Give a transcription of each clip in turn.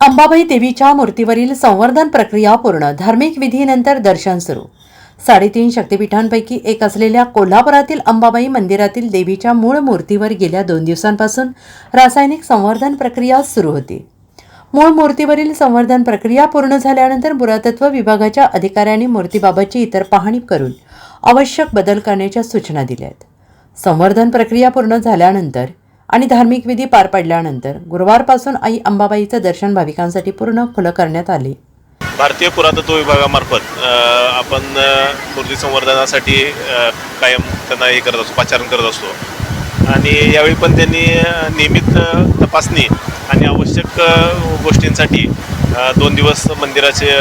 अंबाबाई देवीच्या मूर्तीवरील संवर्धन प्रक्रिया पूर्ण. धार्मिक विधीनंतर दर्शन सुरू. साडेतीन शक्तिपीठांपैकी एक असलेल्या कोल्हापुरातील अंबाबाई मंदिरातील देवीच्या मूळ मूर्तीवर गेल्या दोन दिवसांपासून रासायनिक संवर्धन प्रक्रिया सुरू होती. मूळ मूर्तीवरील संवर्धन प्रक्रिया पूर्ण झाल्यानंतर पुरातत्व विभागाच्या अधिकाऱ्यांनी मूर्तीबाबतची इतर पाहणी करून आवश्यक बदल करण्याच्या सूचना दिल्या आहेत संवर्धन प्रक्रिया पूर्ण झाल्यानंतर आणि धार्मिक विधी पार पडल्यानंतर गुरुवारपासून आई अंबाबाईचं दर्शन भाविकांसाठी पूर्ण खुलं करण्यात आले. भारतीय पुरातत्व विभागामार्फत आपण मूर्ती संवर्धनासाठी कायम त्यांना हे करत असतो पाचारण करत असतो. आणि यावेळी पण त्यांनी नियमित तपासणी आणि आवश्यक गोष्टींसाठी दोन दिवस मंदिराचे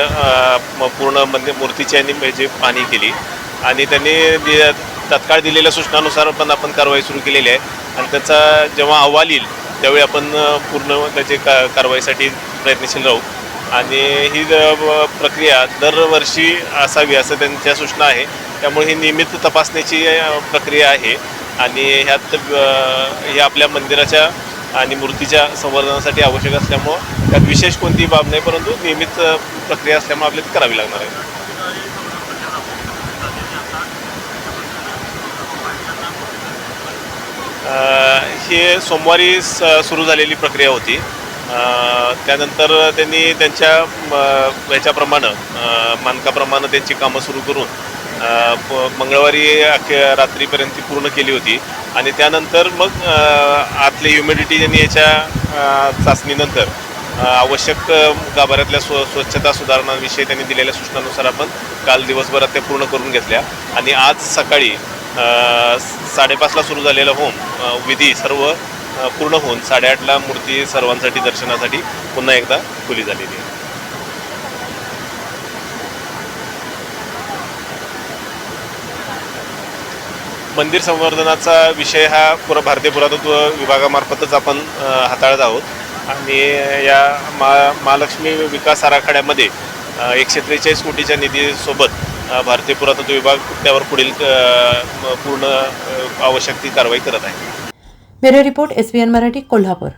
पूर्ण मंदिर मूर्तीची आणि म्हणजे पाहणी केली. आणि त्यांनी तत्काळ दिलेल्या सूचनानुसार पण आपण कारवाई सुरू केलेली आहे. आणि त्याचा जेव्हा अहवाल येईल त्यावेळी आपण पूर्ण त्याची का कारवाईसाठी प्रयत्नशील राहू. आणि ही प्रक्रिया दरवर्षी असावी असं त्यांच्या सूचना आहे. त्यामुळे ही नियमित तपासण्याची प्रक्रिया आहे. आणि ह्यात हे आपल्या मंदिराच्या आणि मूर्तीच्या संवर्धनासाठी आवश्यक असल्यामुळं त्यात विशेष कोणती बाब नाही परंतु नियमित प्रक्रिया असल्यामुळे आपल्याला करावी लागणार आहे. ही सोमवारी स- सुरू झालेली प्रक्रिया होती. त्यानंतर त्यांनी त्यांच्या म, ह्याच्याप्रमाणं मानकाप्रमाणे त्यांची कामं सुरू करून प- मंगळवारी अखे रात्रीपर्यंत ती पूर्ण केली होती. आणि त्यानंतर मग आतले ह्युमिडिटी त्यांनी याच्या चाचणीनंतर आवश्यक गाभाऱ्यातल्या स्व स्वच्छता सुधारणांविषयी त्यांनी दिलेल्या सूचनानुसार आपण काल दिवसभरात त्या पूर्ण करून घेतल्या. आणि आज सकाळी साडेपाचला सुरू झालेला होम विधी सर्व पूर्ण होऊन साडेआठला मूर्ती सर्वांसाठी दर्शनासाठी पुन्हा एकदा खुली झालेली आहे. मंदिर संवर्धनाचा विषय हा पुरा भारतीय पुरातत्व विभागामार्फतच आपण हाताळत आहोत. आणि या मा महालक्ष्मी विकास आराखड्यामध्ये एकशे त्रेचाळीस कोटीच्या निधीसोबत भारतीय पुरातत्व विभाग त्यावर पुढील पूर्ण आवश्यक ती कारवाई करत आहे. Bureau report S Marathi Kolhapur.